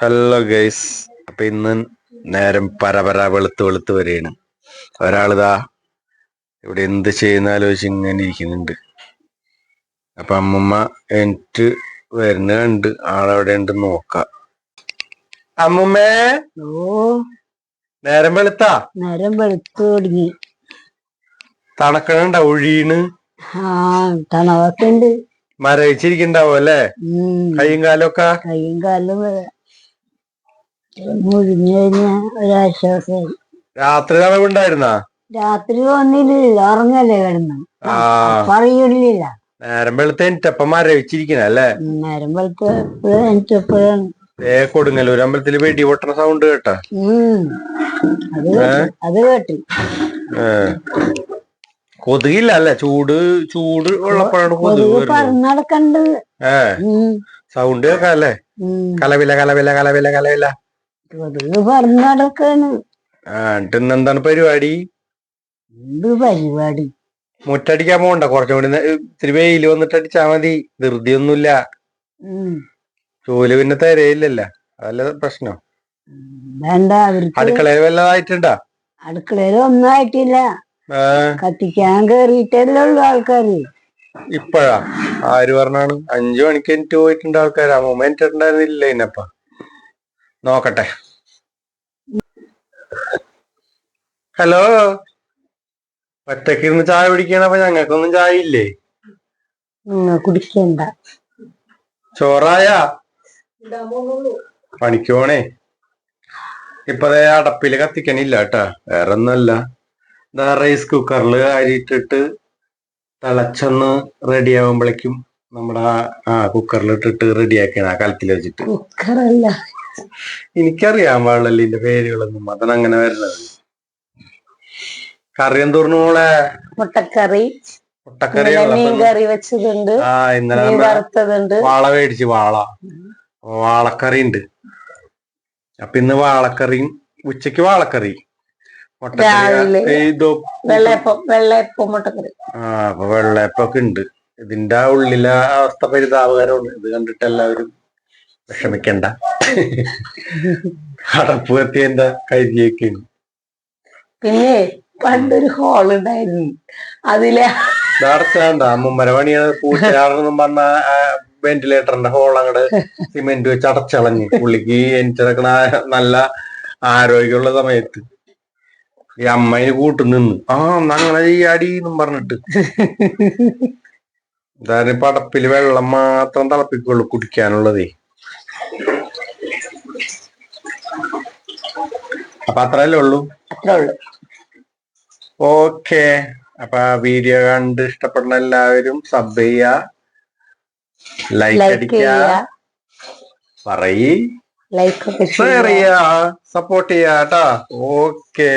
Hello guys അപ്പൊ ഇന്ന് നേരം പരപര വെളുത്ത് വെളുത്ത് വരെയാണ്. ഒരാളിതാ ഇവിടെ എന്ത് ചെയ്യുന്ന ആലോചിച്ച് ഇങ്ങനെ ഇരിക്കുന്നുണ്ട്. അപ്പൊ അമ്മമ്മ എനിക്ക് വരുന്ന കണ്ട് ആളെവിടെ ഉണ്ട് നോക്ക. അമ്മമ്മേ ഓ. നേരം വെളുത്താ? നേരം വെളുത്ത് തുടങ്ങി. തണക്കണുണ്ട ആ തണവൊക്കെ ഉണ്ട്. മരവിച്ചിരിക്കണ്ടാവും അല്ലേ? കയ്യും കൈയും കാലൊക്കെ? കയ്യും കാലും മുഴിഞ്ഞു രാത്രി ഉണ്ടായിരുന്നാ രാത്രി ഒന്നില്ല ഉറങ്ങല്ലേ കിടന്നു. ആ. പറയൂലില്ല നേരം വെളുത്ത എനിട്ടപ്പം മരവിച്ചിരിക്കണ അല്ലേ? നേരം വെളുത്തേ എപ്പോഴും എനിക്കെപ്പോഴാണ് ഏ കൊടുങ്ങല്ലൂർ അമ്പലത്തിൽ വെടി പൊട്ടണ സൗണ്ട് കേട്ട. അത് കേട്ടു കൊതുകില്ല അല്ലെ? ചൂട് ചൂട് ഉള്ളപ്പോഴാണ് കൊതുക് നടക്കണ്ട് ഏ. സൗണ്ട് കേൾക്കാം അല്ലേ? കലവില കലവില കലവില കലവില. കൊതുക് പറന്നടക്കാണ് ആ എന്നിട്ട് ഇന്ന് എന്താണ് പരിപാടി? എന്ത് പരിപാടി? മുറ്റടിക്കാൻ പോകണ്ട കുറച്ചും കൂടി നേ- ഇത്തിരി വെയിൽ വന്നിട്ട് അടിച്ചാ മതി. ധൃതിയൊന്നുമില്ല. ഉം. ജോലി പിന്നെ തരയില്ലല്ല. അതല്ല പ്രശ്നം. വേണ്ട അവർക്ക് അടുക്കളയിൽ വല്ലതായിട്ടുണ്ടാ? അടുക്കളയിൽ ഒന്നും ആയിട്ടില്ല ഏ കത്തിക്കാൻ കേറിയിട്ടല്ലേ ഉള്ളു ആൾക്കാര്. ഇപ്പഴാ? ആര് പറഞ്ഞാണ്? അഞ്ചു മണിക്ക് എനിക്ക് പോയിട്ടുണ്ട് ആൾക്കാർ മൊമെന്റ് ഉണ്ടായിരുന്നില്ല ഇന്നപ്പ. നോക്കട്ടെ. ഹലോ ഒറ്റയ്ക്ക് ഇരുന്ന് ചായ പിടിക്കണപ്പോ ഞങ്ങൾക്കൊന്നും ചായ ഇല്ലേ? കുടിക്കണ്ട. ചോറായ? പണിക്കോണേ ഇപ്പൊ ദേ അടപ്പിൽ കത്തിക്കണില്ല കേട്ടാ. വേറെ ഒന്നുമല്ല ഇതാ റൈസ് കുക്കറിൽ അരിയിട്ടിട്ട് തിളച്ചൊന്ന് റെഡി ആവുമ്പോഴേക്കും നമ്മുടെ ആ- കുക്കറിൽ ഇട്ടിട്ട് റെഡി ആക്കിയാണ് ആ കലത്തിൽ വെച്ചിട്ട്. കുക്കറല്ല എനിക്കറിയാൻ പാടില്ല ഇതിന്റെ പേരുകളൊന്നും. അതാണ് അങ്ങനെ വരുന്നത്. കറി എന്തോർന്നു മോളെ? മുട്ടക്കറി. മുട്ടക്കറി മീൻ കറി വെച്ചതുണ്ട്. ആ ഇന്നലെ വറുത്തതുണ്ട്. വാള മേടിച്ചു വാള. വാളക്കറി ഉണ്ട് അപ്പൊ ഇന്ന് വാളക്കറിയും ഉച്ചയ്ക്ക് വാളക്കറി ആ അപ്പൊ വെള്ളയപ്പൊക്കെ ഉണ്ട്. ഇതിന്റെ ഉള്ളിലെ അവസ്ഥ പരിതാപകരമാണ്. ഇത് കണ്ടിട്ട് എല്ലാവരും വിഷമിക്കണ്ട. അടപ്പ് കത്തി എന്താ കരിയൊക്കെയാണ് പിന്നെ പണ്ടൊരു ഹോൾ ഉണ്ടായിരുന്നു. അതിലെ അടച്ചാണ്ട മുമ്മര പണിയാണ് പൂച്ചയാണെന്നും പറഞ്ഞ വെന്റിലേറ്ററിന്റെ ഹോൾ അങ്ങട് സിമെന്റ് വെച്ച് അടച്ചളഞ്ഞ്. പുള്ളിക്ക് എനിച്ചടക്കണ നല്ല ആരോഗ്യമുള്ള സമയത്ത്. ഈ അമ്മയിന് കൂട്ടു നിന്ന് ആ അങ്ങനെ ചെയ്യാടി എന്നും പറഞ്ഞിട്ട്. എന്തായാലും പടപ്പിൽ വെള്ളം മാത്രം തിളപ്പിക്കുള്ളൂ കുടിക്കാനുള്ളതേ. അപ്പൊ അത്രല്ലേ ഉള്ളൂ? അത്രേ ഉള്ളു. ഓക്കെ. അപ്പൊ വീഡിയോ കണ്ട് ഇഷ്ടപ്പെടുന്ന എല്ലാവരും സബ് ചെയ്യുക ലൈക്ക് അടിക്ക അടിക്കുക പറയ്. ലൈക്ക് ഷെയർ ചെയ്യുക ചെയ്യുക സപ്പോർട്ട് ചെയ്യാട്ടാ കേട്ടാ ഓക്കെ.